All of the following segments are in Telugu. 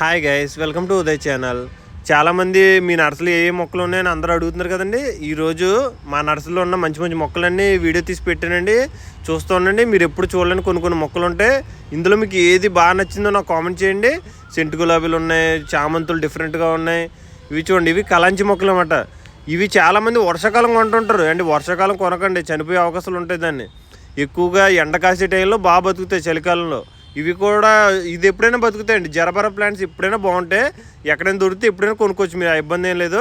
Hi guys welcome to Uday channel చాలామంది మీ నర్సలు ఏ ఏ మొక్కలు ఉన్నాయని అందరూ అడుగుతున్నారు కదండి. ఈరోజు మా నర్సరీలో ఉన్న మంచి మంచి మొక్కలన్నీ వీడియో తీసి పెట్టానండి. చూస్తూ ఉండండి మీరు ఎప్పుడు చూడలేని కొన్ని కొన్ని మొక్కలు ఉంటాయి. ఇందులో మీకు ఏది బాగా నచ్చిందో నాకు కామెంట్ చేయండి. సెంటు గులాబీలు ఉన్నాయి చామంతులు డిఫరెంట్గా ఉన్నాయి. ఇవి చూడండి ఇవి కలాంచి మొక్కలు అన్నమాట. ఇవి చాలామంది వర్షాకాలం కొంటుంటారు. అండి వర్షాకాలం కొనకండి చనిపోయే అవకాశాలు ఉంటాయి దాన్ని. ఎక్కువగా ఎండ కాసే టైంలో బాగా బతుకుతాయి చలికాలంలో. ఇవి కూడా ఇది ఎప్పుడైనా బతుకుతాయండి. జరబర ప్లాంట్స్ ఎప్పుడైనా బాగుంటాయి ఎక్కడైనా దొరికితే ఎప్పుడైనా కొనుక్కోవచ్చు మీరు ఇబ్బంది ఏం లేదు.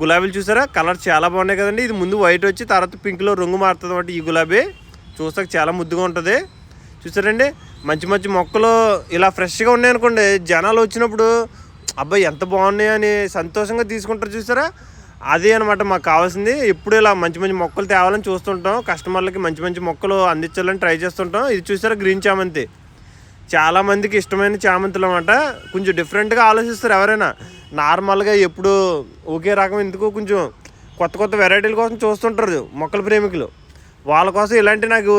గులాబీలు చూసారా? కలర్ చాలా బాగున్నాయి కదండి. ఇది ముందు వైట్ వచ్చి తర్వాత పింక్లో రంగు మారుతుంది అన్నమాట ఈ గులాబీ. చూసాక చాలా ముద్దుగా ఉంటుంది. చూసారండి? మంచి మంచి మొక్కలు ఇలా ఫ్రెష్గా ఉన్నాయి అనుకోండి. జనాలు వచ్చినప్పుడు అబ్బాయి ఎంత బాగున్నాయి అని సంతోషంగా తీసుకుంటారు చూసారా? అదే అనమాట మాకు కావాల్సింది. ఎప్పుడు ఇలా మంచి మంచి మొక్కలు తేవాలని చూస్తుంటాం. కస్టమర్లకి మంచి మంచి మొక్కలు అందించాలని ట్రై చేస్తుంటాం. ఇది చూసారా? గ్రీన్ చామంతి. చాలా మందికి ఇష్టమైన చామంతులు అనమాట కొంచెం డిఫరెంట్గా ఆలోచిస్తారు ఎవరైనా. నార్మల్గా ఎప్పుడు ఒకే రకం ఎందుకు కొంచెం కొత్త కొత్త వెరైటీల కోసం చూస్తుంటారు మొక్కల ప్రేమికులు. వాళ్ళ కోసం ఇలాంటి నాకు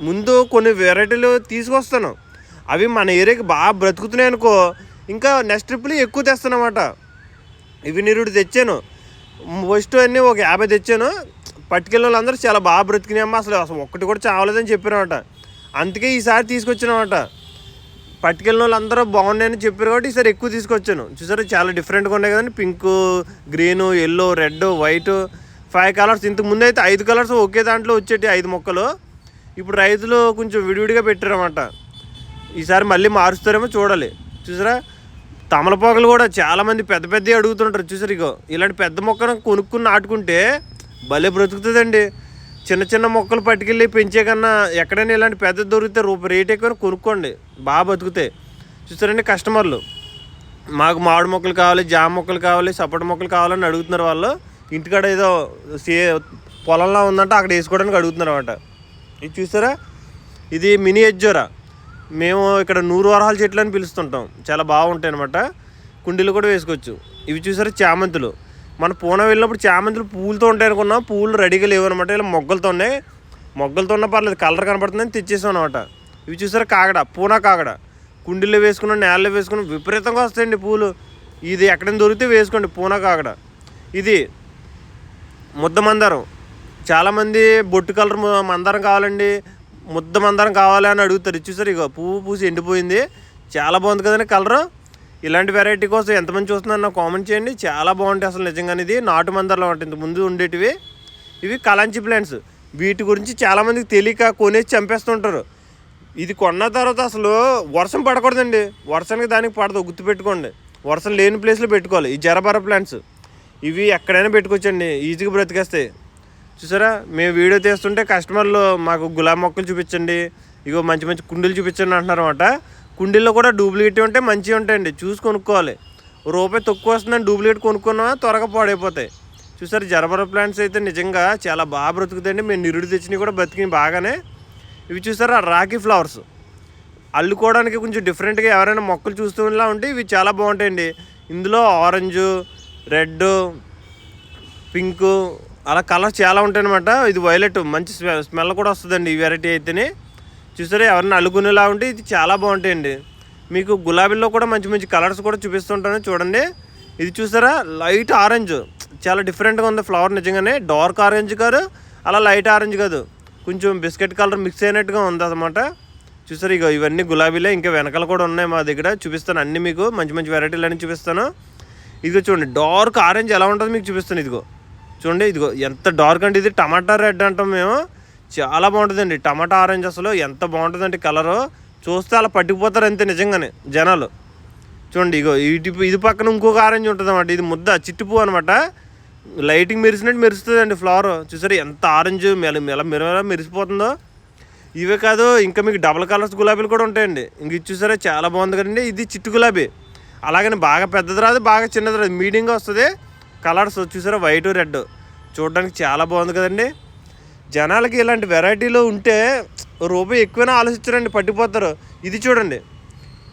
ముందు కొన్ని వెరైటీలు తీసుకొస్తాను. అవి మన ఏరియాకి బాగా బ్రతుకుతున్నాయి అనుకో ఇంకా నెక్స్ట్ ట్రిప్లు ఎక్కువ తెస్తానమాట. ఇవి నిరుడు తెచ్చాను. ఫస్ట్ అన్నీ ఒక యాభై తెచ్చాను. పట్టుకెళ్ళిన వాళ్ళందరూ చాలా బాగా బ్రతికినాయమ్మా. అసలు అసలు ఒక్కటి కూడా చావలేదని చెప్పారన్నమాట అందుకే ఈసారి తీసుకొచ్చానమాట. పట్టుకెళ్ళిన వాళ్ళందరూ బాగున్నాయని చెప్పారు కాబట్టి ఈసారి ఎక్కువ తీసుకొచ్చాను. చూసారు చాలా డిఫరెంట్గా ఉన్నాయి కదండి. Pink green yellow red white five colours. ఇంతకు ముందు అయితే ఐదు కలర్స్ ఒకే దాంట్లో వచ్చేటి ఐదు మొక్కలు. ఇప్పుడు రైతులు కొంచెం విడివిడిగా పెట్టారన్నమాట. ఈసారి మళ్ళీ మారుస్తారేమో చూడాలి. చూసారా తమలపాకులు కూడా చాలామంది పెద్ద పెద్దవి అడుగుతుంటారు. చూసారు ఇగో ఇలాంటి పెద్ద మొక్కను కొనుక్కుని నాటుకుంటే భలే బ్రతుకుతుందండి. చిన్న చిన్న మొక్కలు పట్టుకెళ్ళి పెంచే కన్నా ఎక్కడైనా ఇలాంటి పెద్ద దొరికితే రూపాయి రేట్ ఎక్కువ కొనుక్కోండి. బాగా బతుకుతాయి. చూసారండి కస్టమర్లు. మాకు మామిడి మొక్కలు కావాలి జామ మొక్కలు కావాలి సపోటా మొక్కలు కావాలని అడుగుతున్నారు వాళ్ళు. ఇంటికాడ ఏదో సే పొలంలో ఉందంటే అక్కడ వేసుకోవడానికి అడుగుతున్నారు అనమాట ఇది చూసారా? ఇది మినీ ఎజ్జోరా. మేము ఇక్కడ నూరు వరహాల చెట్లు అని పిలుస్తుంటాం. చాలా బాగుంటాయి అనమాట కుండీలు కూడా వేసుకోవచ్చు. ఇవి చూసారా చామంతులు. మన పూన వెళ్ళినప్పుడు చామంతులు పూలతో ఉంటాయి అనుకున్నాం పూలు రెడీగా లేవు అనమాట ఇలా మొగ్గలతో ఉన్నాయి. మొగ్గలతో ఉన్న పర్లేదు కలర్ కనపడుతుందని తెచ్చేసాం అనమాట ఇవి చూసారా కాగడ పూనా కాగడ. కుండీలో వేసుకున్న నేలలో వేసుకున్న విపరీతంగా వస్తాయండి పూలు. ఇది ఎక్కడైనా దొరికితే వేసుకోండి పూనా కాగడ. ఇది ముద్ద మందారం. చాలామంది బొట్టు కలర్ మందారం కావాలండి. ముద్ద మందారం కావాలి అని అడుగుతారు. ఇది చూసారు ఇక పువ్వు పూసి ఎండిపోయింది. చాలా బాగుంది కదండి కలరు. ఇలాంటి వెరైటీ కోసం ఎంతమంది చూస్తున్నారు నాకు కామెంట్ చేయండి. చాలా బాగుంటాయి అసలు నిజంగానే ఇది. నాటు మందారం అంటే ఇంత ముందు ఉండేటివి. ఇవి కలాంచి ప్లాంట్స్ వీటి గురించి చాలామందికి తెలియక కొనేసి చంపేస్తుంటారు. ఇది కొన్న తర్వాత అసలు వర్షం పడకూడదండి. వర్షానికి దానికి పడదు. గుర్తుపెట్టుకోండి వర్షం లేని ప్లేస్లో పెట్టుకోవాలి. ఈ జరబర ప్లాంట్స్ ఇవి ఎక్కడైనా పెట్టుకోవచ్చండి. ఈజీగా బ్రతికేస్తాయి. చూసారా? మేము వీడియో తీస్తుంటే కస్టమర్లు మాకు గులాబీ మొక్కలు చూపించండి. ఇగో మంచి మంచి కుండీలు చూపించండి అంటున్నారు అనమాట కుండీల్లో కూడా డూప్లికేట్ ఉంటే మంచిగా ఉంటాయండి. చూసి కొనుక్కోవాలి. రూపాయి తక్కువ వస్తుందని డూప్లికేట్ కొనుక్కున్నా త్వరగా పాడైపోతాయి. చూసారు జరబర ప్లాంట్స్ అయితే నిజంగా చాలా బాగా బ్రతుకుతాయండి. మేము నిరుడు తెచ్చినవి కూడా బతికినాయి బాగానే. ఇవి చూసారు ఆ రాఖీ ఫ్లవర్స్. అల్లుకోవడానికి కొంచెం డిఫరెంట్గా ఎవరైనా మొక్కలు చూస్తున్నలా ఉంటే ఇవి చాలా బాగుంటాయండి. ఇందులో ఆరెంజ్ రెడ్ పింక్ అలా కలర్స్ చాలా ఉంటాయన్నమాట. ఇది వైలెట్ మంచి స్మె- స్మెల్ కూడా వస్తుందండి ఈ వెరైటీ అయితేనే. చూసారా ఎవరిని అల్లుకునేలా ఉంటే ఇది చాలా బాగుంటాయండి. మీకు గులాబీల్లో కూడా మంచి మంచి కలర్స్ కూడా చూపిస్తుంటాను చూడండి. ఇది చూసారా లైట్ ఆరెంజ్. చాలా డిఫరెంట్గా ఉంది ఫ్లవర్ నిజంగానే. డార్క్ ఆరెంజ్ కాదు అలా లైట్ ఆరెంజ్ కాదు. కొంచెం బిస్కెట్ కలర్ మిక్స్ అయినట్టుగా ఉంది అనమాట చూసారు ఇక ఇవన్నీ గులాబీలే ఇంకా వెనకాల కూడా ఉన్నాయి మా దగ్గర. చూపిస్తాను అన్నీ మీకు మంచి మంచి వెరైటీలు అన్నీ చూపిస్తాను. ఇదిగో చూడండి డార్క్ ఆరెంజ్ ఎలా ఉంటుందో మీకు చూపిస్తాను ఇదిగో. చూడండి ఇదిగో ఎంత డార్క్ అంటే ఇది. టమాటా రెడ్ అంటాం మేము. చాలా బాగుంటుందండి. టమాటా ఆరెంజ్ అసలు ఎంత బాగుంటుందంటే కలరు. చూస్తే అలా పట్టుకుపోతారు అంతే నిజంగానే జనాలు. చూడండి ఇగో ఇటు ఇది పక్కన ఇంకొక ఆరెంజ్ ఉంటుంది అనమాట ఇది ముద్ద చిట్టుపు అనమాట లైటింగ్ మెరిసినట్టు మెరుస్తుందండి ఫ్లవర్. చూసారు ఎంత ఆరెంజ్ మెల మెల మెరమెల మెరిసిపోతుందో. ఇవే కాదు ఇంకా మీకు డబల్ కలర్స్ గులాబీలు కూడా ఉంటాయండి. ఇంక ఇది చూసారా చాలా బాగుంది కదండి. ఇది చిట్టు గులాబీ. అలాగని బాగా పెద్దది రాదు బాగా చిన్నది రాదు. మీడియంగా వస్తుంది. కలర్స్ చూసారా వైట్ రెడ్. చూడడానికి చాలా బాగుంది కదండి. జనాలకి ఇలాంటి వెరైటీలో ఉంటే రూపాయి ఎక్కువైనా ఆలోచించరండి పట్టిపోతారు. ఇది చూడండి.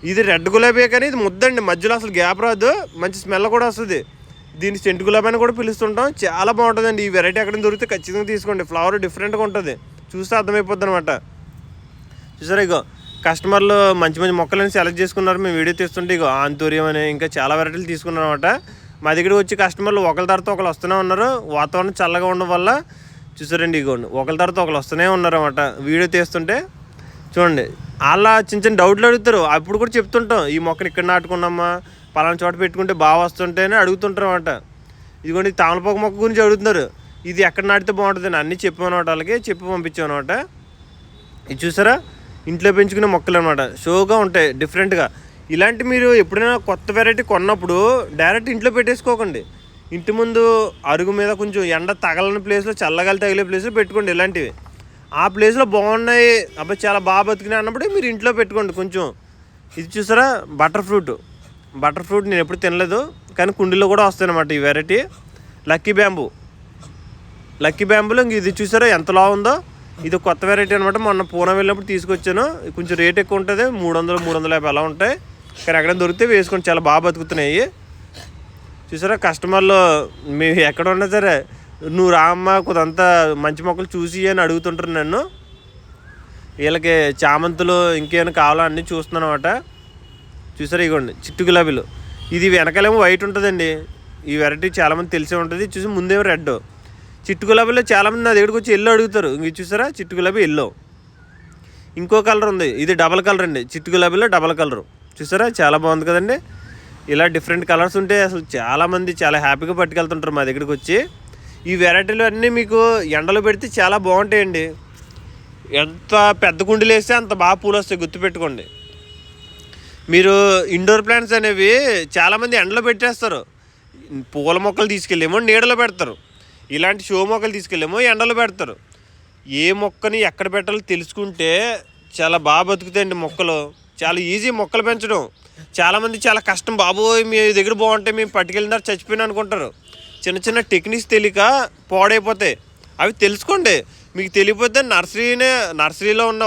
ఇది రెడ్ గులాబీ కానీ ఇది ముద్దండి. మధ్యలో అసలు గ్యాప్ రాదు. మంచి స్మెల్ కూడా వస్తుంది. దీన్ని సెంటు గులాబీ అని కూడా పిలుస్తుంటాం. చాలా బాగుంటుందండి. ఈ వెరైటీ ఎక్కడ దొరికితే ఖచ్చితంగా తీసుకోండి. ఫ్లవర్ డిఫరెంట్గా ఉంటుంది. చూస్తే అర్థమైపోద్ది అనమాట చూసారా ఇగో కస్టమర్లు మంచి మంచి మొక్కలని సెలెక్ట్ చేసుకున్నారు. మేము వీడియో తీస్తుంటే ఇగో ఆంతూర్యం అని ఇంకా చాలా వెరైటీలు తీసుకున్నాం అనమాట మా దగ్గర వచ్చి కస్టమర్లు ఒకరి తర్వాత ఒకరు వస్తూనే ఉన్నారు. వాతావరణం చల్లగా ఉండడం వల్ల చూసారండి ఇగోండి. ఒకరి తర్వాత ఒకరు వస్తూనే ఉన్నారు అనమాట వీడియో తీస్తుంటే చూడండి. అలా చిన్న చిన్న డౌట్లు అడుగుతారు. అప్పుడు కూడా చెప్తుంటాం. ఈ మొక్కను ఇక్కడ నాటుకున్నామా? పలానా చోట పెట్టుకుంటే బాగా వస్తుంటేనే అడుగుతుంటారు అనమాట ఇదిగోండి తామలపాకు మొక్క గురించి అడుగుతున్నారు. ఇది ఎక్కడ నాటితే బాగుంటుంది అని అన్నీ చెప్పామన్నమాట వాళ్ళకి. చెప్పి పంపించామన్నమాట. ఇది చూసారా? ఇంట్లో పెంచుకునే మొక్కలు అనమాట షోగా ఉంటాయి డిఫరెంట్గా ఇలాంటి మీరు ఎప్పుడైనా కొత్త వెరైటీ కొన్నప్పుడు డైరెక్ట్ ఇంట్లో పెట్టేసుకోకండి. ఇంటి ముందు అరుగు మీద కొంచెం ఎండ తగలని ప్లేస్లో చల్లగాలి తగిలే ప్లేస్లో పెట్టుకోండి ఇలాంటివి. ఆ ప్లేస్లో బాగున్నాయి. అబ్బాయి చాలా బాగా బతికినాయి అన్నప్పుడు మీరు ఇంట్లో పెట్టుకోండి కొంచెం. ఇది చూసారా? బటర్ ఫ్రూట్ బటర్ ఫ్రూట్ నేను ఎప్పుడు తినలేదు కానీ కుండీలో కూడా వస్తాయన్నమాట ఈ వెరైటీ లక్కీ బ్యాంబూ లక్కీ బ్యాంబూలో ఇంక ఇది చూసారా? ఎంతలా ఉందో? ఇది కొత్త వెరైటీ అనమాట మొన్న పూనం వెళ్ళినప్పుడు తీసుకొచ్చాను. కొంచెం రేట్ ఎక్కువ ఉంటుంది. మూడు వందలు మూడు వందల యాభై అలా ఉంటాయి. కానీ ఎక్కడ దొరికితే వేసుకోండి. చాలా బాగా బతుకుతున్నాయి. చూసారా కస్టమర్లు మేము ఎక్కడ ఉన్నా సరే నువ్వు రామ్మ కొంతంతా మంచి మొక్కలు చూసి అని అడుగుతుంటారు నన్ను. వీళ్ళకి చామంతులు ఇంకేమైనా కావాలో అన్నీ చూస్తున్నాను అనమాట చూసారా ఇగోండి చిట్టు గులాబీలు. ఇది వెనకాలేమో వైట్ ఉంటుందండి. ఈ వెరైటీ చాలామంది తెలిసే ఉంటుంది. చూసి ముందేమో రెడ్. చిట్టు గులాబీలో చాలామంది నా దగ్గరికి వచ్చి ఎల్లో అడుగుతారు. ఇంక చూసారా చిట్టు గులాబీ ఎల్లో. ఇంకో కలర్ ఉంది. ఇది డబల్ కలర్ అండి. చిట్టు గులాబీలో డబల్ కలర్ చూసారా చాలా బాగుంది కదండి. ఇలా డిఫరెంట్ కలర్స్ ఉంటే అసలు చాలామంది చాలా హ్యాపీగా పట్టుకెళ్తుంటారు మా దగ్గరికి వచ్చి. ఈ వెరైటీలు అన్నీ మీకు ఎండలో పెడితే చాలా బాగుంటాయండి. ఎంత పెద్ద కుండీలు వేస్తే అంత బాగా పూలు వస్తాయి గుర్తుపెట్టుకోండి మీరు ఇండోర్ ప్లాంట్స్ అనేవి చాలామంది ఎండలో పెట్టేస్తారు. పూల మొక్కలు తీసుకెళ్ళేమో నీడలో పెడతారు. ఇలాంటి షో మొక్కలు తీసుకెళ్ళేమో ఎండలో పెడతారు. ఏ మొక్కని ఎక్కడ పెట్టాలో తెలుసుకుంటే చాలా బాగా బతుకుతాయండి మొక్కలు. చాలా ఈజీ మొక్కలు పెంచడం. చాలామంది చాలా కష్టం బాబోయ్ మీ దగ్గర బాగుంటాయి మేము పట్టుకెళ్ళినారు చచ్చిపోయినా అనుకుంటారు. చిన్న చిన్న టెక్నిక్స్ తెలియక పాడైపోతాయి. అవి తెలుసుకోండి. మీకు తెలియపోతే నర్సరీనే నర్సరీలో ఉన్న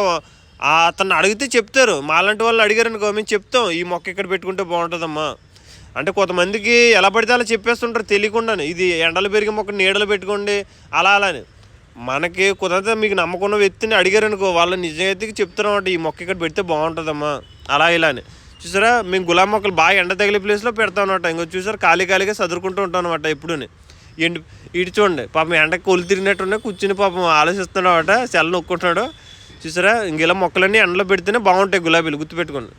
అతను అడిగితే చెప్తారు. మాలాంటి వాళ్ళు అడిగారనుకో మేము చెప్తాం ఈ మొక్క ఇక్కడ పెట్టుకుంటే బాగుంటుందమ్మా. అంటే కొంతమందికి ఎలా పడితే అలా చెప్పేస్తుంటారు తెలియకుండానే. ఇది ఎండలు పెరిగే మొక్క నీడలు పెట్టుకోండి అలా అలా అని. మనకి కుదరత మీకు నమ్మకున్న వ్యక్తిని అడిగారు అనుకో వాళ్ళ నిజాయితీకి చెప్తున్నామంట ఈ మొక్క ఇక్కడ పెడితే బాగుంటుందమ్మా అలా ఇలా అని. చూసారా? మేము గులాబీ మొక్కలు బాగా ఎండ తగిలే ప్లేస్లో పెడతా అనమాట ఇంకో చూసారా? ఖాళీ ఖాళీగా సదురుకుంటూ ఉంటాం అనమాట ఎప్పుడూని. ఎండి ఇటు చూడండి పాపం ఎండకి కొలు తిరిగినట్టున్నా కూర్చుని పాపం ఆలోచిస్తున్నాడు అనమాట సెల్ల నొక్కుంటున్నాడు. చూసారా? ఇంక ఇలా మొక్కలన్నీ ఎండలో పెడితేనే బాగుంటాయి గులాబీలు గుర్తుపెట్టుకోండి.